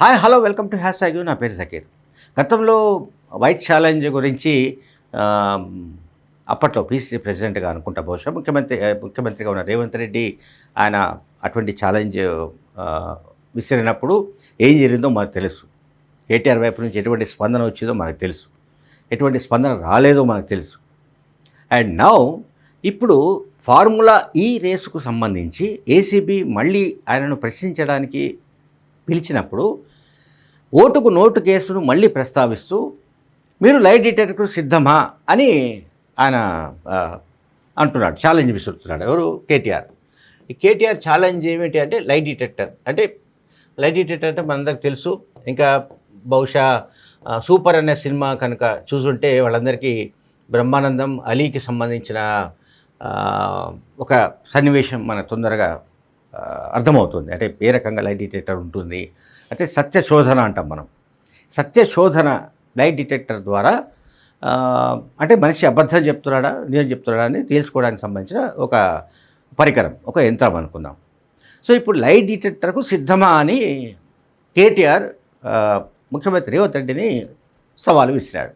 Hi hello welcome to hashtag నా పేరు జకీర్. గతంలో వైట్ ఛాలెంజ్ గురించి అప్పట్లో పీసీసీ ప్రెసిడెంట్గా అనుకుంటా బహుశా ముఖ్యమంత్రి ముఖ్యమంత్రిగా ఉన్న రేవంత్ రెడ్డి ఆయన అటువంటి ఛాలెంజ్ విసిరినప్పుడు ఏం జరిగిందో మనకు తెలుసు. కేటీఆర్ వైపు నుంచి ఎటువంటి స్పందన వచ్చిందో మనకు తెలుసు. ఎటువంటి స్పందన రాలేదో మనకు తెలుసు. అండ్ నౌ ఇప్పుడు ఫార్ములా ఈ రేసుకు సంబంధించి ఏసీబీ మళ్ళీ ఆయనను ప్రశ్నించడానికి పిలిచినప్పుడు ఓటుకు నోటు కేసును మళ్ళీ ప్రస్తావిస్తూ మీరు లైట్ డిటెక్టర్కు సిద్ధమా అని ఆయన అంటున్నాడు ఛాలెంజ్ విసురుతున్నాడు. ఎవరు? కేటీఆర్. ఈ కేటీఆర్ ఛాలెంజ్ ఏమిటి అంటే లైట్ డిటెక్టర్. అంటే లైట్ డిటెక్టర్ అంటే మనందరికి తెలుసు. ఇంకా బహుశా సూపర్ అనే సినిమా కనుక చూసుంటే వాళ్ళందరికీ బ్రహ్మానందం అలీకి సంబంధించిన ఒక సన్నివేశం మన తొందరగా అర్థమవుతుంది. అంటే ఏ రకంగా లైట్ డిటెక్టర్ ఉంటుంది? అంటే సత్య శోధన అంటాం మనం. సత్య శోధన లైట్ డిటెక్టర్ ద్వారా అంటే మనిషి అబద్ధం చెప్తున్నాడా నిజం చెప్తున్నాడా అని తెలుసుకోవడానికి సంబంధించిన ఒక పరికరం ఒక యంత్రం అనుకుందాం. సో ఇప్పుడు లైట్ డిటెక్టర్కు సిద్ధమా అని కేటీఆర్ ముఖ్యమంత్రి రేవంత్ రెడ్డిని సవాలు విసిరాడు.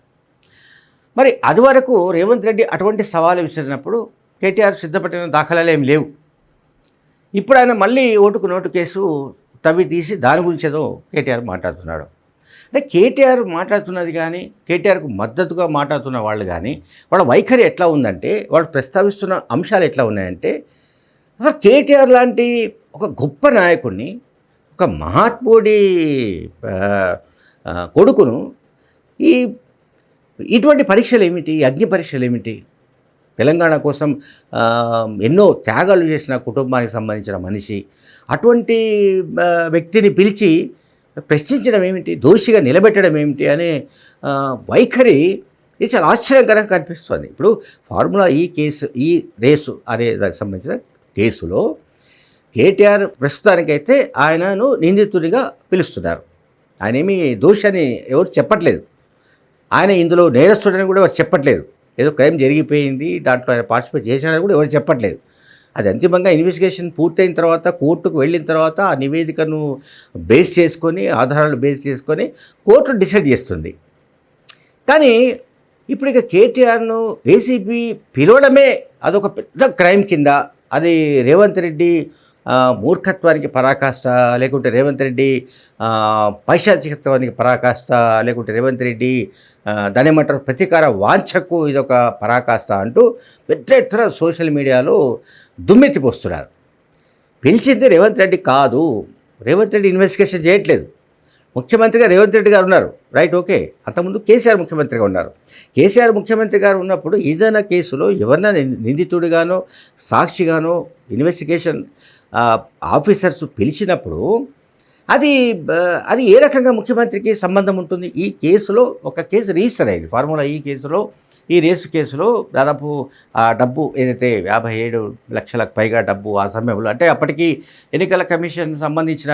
మరి అది వరకు రేవంత్ రెడ్డి అటువంటి సవాలు విసిరినప్పుడు కేటీఆర్ సిద్ధపడిన దాఖలాలు ఏమి లేవు. ఇప్పుడు ఆయన మళ్ళీ ఓటుకు నోటు కేసు తవ్వి తీసి దాని గురించి ఏదో కేటీఆర్ మాట్లాడుతున్నాడు. అంటే కేటీఆర్ మాట్లాడుతున్నది కానీ కేటీఆర్కు మద్దతుగా మాట్లాడుతున్న వాళ్ళు కానీ వాళ్ళ వైఖరి ఎట్లా ఉందంటే వాళ్ళు ప్రస్తావిస్తున్న అంశాలు ఎట్లా ఉన్నాయంటే అసలు కేటీఆర్ లాంటి ఒక గొప్ప నాయకుడిని ఒక మహాత్ముడి కొడుకును ఈ ఇటువంటి పరీక్షలు ఏమిటి అగ్ని పరీక్షలు ఏమిటి? తెలంగాణ కోసం ఎన్నో త్యాగాలు చేసిన కుటుంబానికి సంబంధించిన మనిషి అటువంటి వ్యక్తిని పిలిచి ప్రశ్నించడం ఏమిటి? దోషిగా నిలబెట్టడం ఏమిటి? అనే వైఖరి ఇది చాలా ఆశ్చర్యకరంగా కనిపిస్తుంది. ఇప్పుడు ఫార్ములా ఈ కేసు ఈ రేసు అనే దానికి సంబంధించిన కేసులో కేటీఆర్ ప్రస్తుతానికైతే ఆయనను నిందితుడిగా పిలుస్తున్నారు. ఆయన దోషి అని ఎవరు చెప్పట్లేదు. ఆయన ఇందులో నేరస్తుడని కూడా చెప్పట్లేదు. ఏదో క్రైమ్ జరిగిపోయింది దాంట్లో ఆయన పార్టిసిపేట్ చేశారని కూడా ఎవరు చెప్పట్లేదు. అది అంతిమంగా ఇన్వెస్టిగేషన్ పూర్తయిన తర్వాత కోర్టుకు వెళ్ళిన తర్వాత ఆ నివేదికను బేస్ చేసుకొని ఆధారాలు బేస్ చేసుకొని కోర్టు డిసైడ్ చేస్తుంది. కానీ ఇప్పుడు ఇక కేటీఆర్ను ఏసీపీ పిలవడమే అదొక పెద్ద క్రైమ్ కింద. అది రేవంత్ రెడ్డి మూర్ఖత్వానికి పరాకాష్ట లేకుంటే రేవంత్ రెడ్డి పైశాచికత్వానికి పరాకాష్ట లేకుంటే రేవంత్ రెడ్డి ఆ, ప్రతీకార వాంఛకు ఇదొక పరాకాష్ట అంటూ పెద్ద ఎత్తున సోషల్ మీడియాలో దుమ్మెత్తిపోస్తున్నారు. పిలిచింది రేవంత్ రెడ్డి కాదు. రేవంత్ రెడ్డి ఇన్వెస్టిగేషన్ చేయట్లేదు. ముఖ్యమంత్రిగా రేవంత్ రెడ్డి గారు ఉన్నారు. Right okay. అంతకుముందు కేసీఆర్ ముఖ్యమంత్రిగా ఉన్నారు. కేసీఆర్ ముఖ్యమంత్రి గారు ఉన్నప్పుడు ఏదైనా కేసులో ఎవరన్నా నిందితుడిగానో సాక్షిగానో ఇన్వెస్టిగేషన్ ఆఫీసర్స్ పిలిచినప్పుడు అది అది ఏ రకంగా ముఖ్యమంత్రికి సంబంధం ఉంటుంది? ఈ కేసులో ఒక కేసు రిజిస్టర్ అయింది. ఫార్ములా ఈ కేసులో ఈ రేసు కేసులో దాదాపు ఆ డబ్బు ఏదైతే యాభై ఏడు లక్షలకు పైగా డబ్బు ఆ సమయంలో అంటే అప్పటికి ఎన్నికల కమిషన్ సంబంధించిన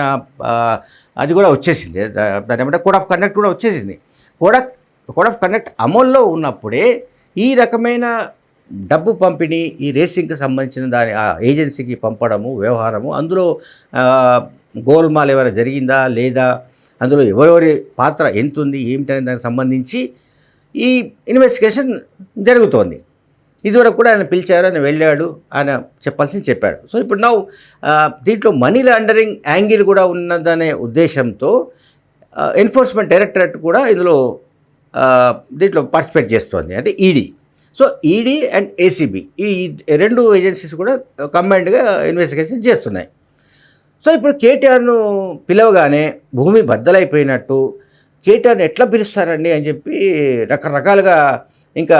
అది కూడా వచ్చేసింది. దాని ఏమంటే కోడ్ ఆఫ్ కండక్ట్ కూడా వచ్చేసింది. Code of code of conduct అమల్లో ఉన్నప్పుడే ఈ రకమైన డబ్బు పంపిణీ ఈ రేసింగ్కి సంబంధించిన దాని ఆ ఏజెన్సీకి పంపడము వ్యవహారము అందులో గోల్మాల్ ఎవరైనా జరిగిందా లేదా అందులో ఎవరెవరి పాత్ర ఎంత ఉంది ఏమిటనే దానికి సంబంధించి ఈ ఇన్వెస్టిగేషన్ జరుగుతోంది. ఇదివరకు కూడా ఆయన పిలిచారు ఆయన వెళ్ళాడు ఆయన చెప్పాల్సింది చెప్పాడు. సో ఇప్పుడు నా దీంట్లో మనీ లాండరింగ్ యాంగిల్ కూడా ఉన్నదనే ఉద్దేశంతో ఎన్ఫోర్స్మెంట్ డైరెక్టరేట్ కూడా ఇందులో దీంట్లో పార్టిసిపేట్ చేస్తోంది. అంటే ED so ED and ACB ఈ రెండు ఏజెన్సీస్ కూడా కంబైన్డ్గా ఇన్వెస్టిగేషన్ చేస్తున్నాయి. సో ఇప్పుడు కేటీఆర్ను పిలవగానే భూమి బద్దలైపోయినట్టు కేటీఆర్ని ఎట్లా పిలుస్తారండి అని చెప్పి రకరకాలుగా ఇంకా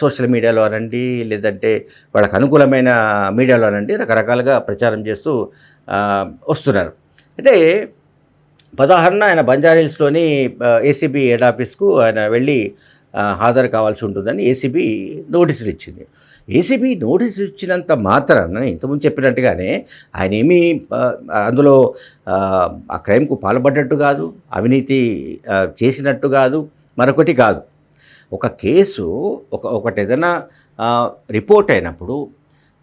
సోషల్ మీడియాలో అనండి లేదంటే వాళ్ళకు అనుకూలమైన మీడియాలో అనండి రకరకాలుగా ప్రచారం చేస్తూ వస్తున్నారు. అయితే పదహారున ఆయన బంజారాహిల్స్లోని ఏసీబీ హెడ్ ఆఫీస్కు ఆయన వెళ్ళి హాజరు కావాల్సి ఉంటుందని ఏసీబీ నోటీసులు ఇచ్చింది. ఏసీబీ నోటీసులు ఇచ్చినంత మాత్రాన ఇంతకుముందు చెప్పినట్టుగానే ఆయన ఏమీ అందులో ఆ, క్రైమ్కు పాల్పడ్డట్టు కాదు అవినీతి చేసినట్టు కాదు మరొకటి కాదు. ఒక కేసు ఒక ఒకటి ఏదైనా రిపోర్ట్ అయినప్పుడు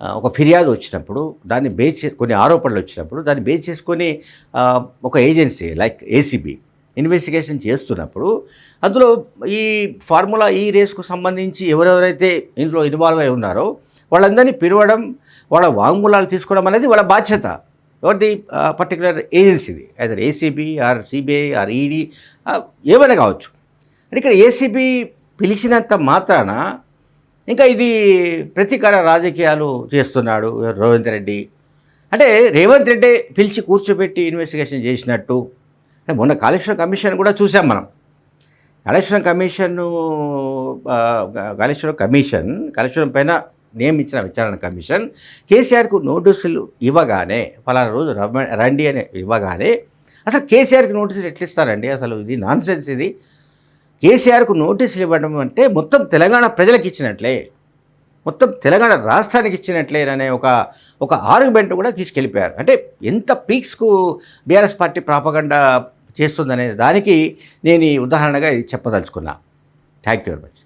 ఒక ఫిర్యాదు వచ్చినప్పుడు దాన్ని బేస్ కొన్ని ఆరోపణలు వచ్చినప్పుడు దాన్ని బేస్ చేసుకొని ఒక ఏజెన్సీ లైక్ ఏసీబీ ఇన్వెస్టిగేషన్ చేస్తున్నప్పుడు అందులో ఈ ఫార్ములా ఈ రేస్కు సంబంధించి ఎవరెవరైతే ఇందులో ఇన్వాల్వ్ అయి ఉన్నారో వాళ్ళందరినీ పిలవడం వాళ్ళ వాంగ్మూలాలు తీసుకోవడం అనేది వాళ్ళ బాధ్యత. ఎవరిది? Particular ఏజెన్సీది either ACB or CBI or ED ఏమైనా కావచ్చు. అంటే ఇక్కడ ఏసీబీ పిలిచినంత మాత్రాన ఇంకా ఇది ప్రతీకార రాజకీయాలు చేస్తున్నాడు రేవంత్ రెడ్డి. అంటే రేవంత్ రెడ్డి పిలిచి కూర్చోబెట్టి ఇన్వెస్టిగేషన్ చేసినట్టు అంటే మొన్న కాళేశ్వరం కమిషన్ కూడా చూసాం మనం. కాళేశ్వరం కమిషన్ను కాళేశ్వరం కమిషన్ కాళేశ్వరం పైన నియమించిన విచారణ కమిషన్ కేసీఆర్కు నోటీసులు ఇవ్వగానే ఫలానా రోజు రండి అని ఇవ్వగానే అసలు కేసీఆర్కి నోటీసులు ఎట్లా ఇస్తారండి అసలు ఇది నాన్ సెన్స్ ఇది. కేసీఆర్కు నోటీసులు ఇవ్వడం అంటే మొత్తం తెలంగాణ ప్రజలకు ఇచ్చినట్లే. మొత్తం తెలంగాణ రాష్ట్రానికి ఇచ్చినట్లేననే ఒక ఒక ఆర్గ్యుమెంట్ కూడా తీసుకెళ్ళిపోయారు. అంటే ఎంత పీక్స్కు బీఆర్ఎస్ పార్టీ ప్రాపగండా చేస్తుందనే దానికి నేను ఈ ఉదాహరణగా ఇది చెప్పదలుచుకున్నా. Thank you very much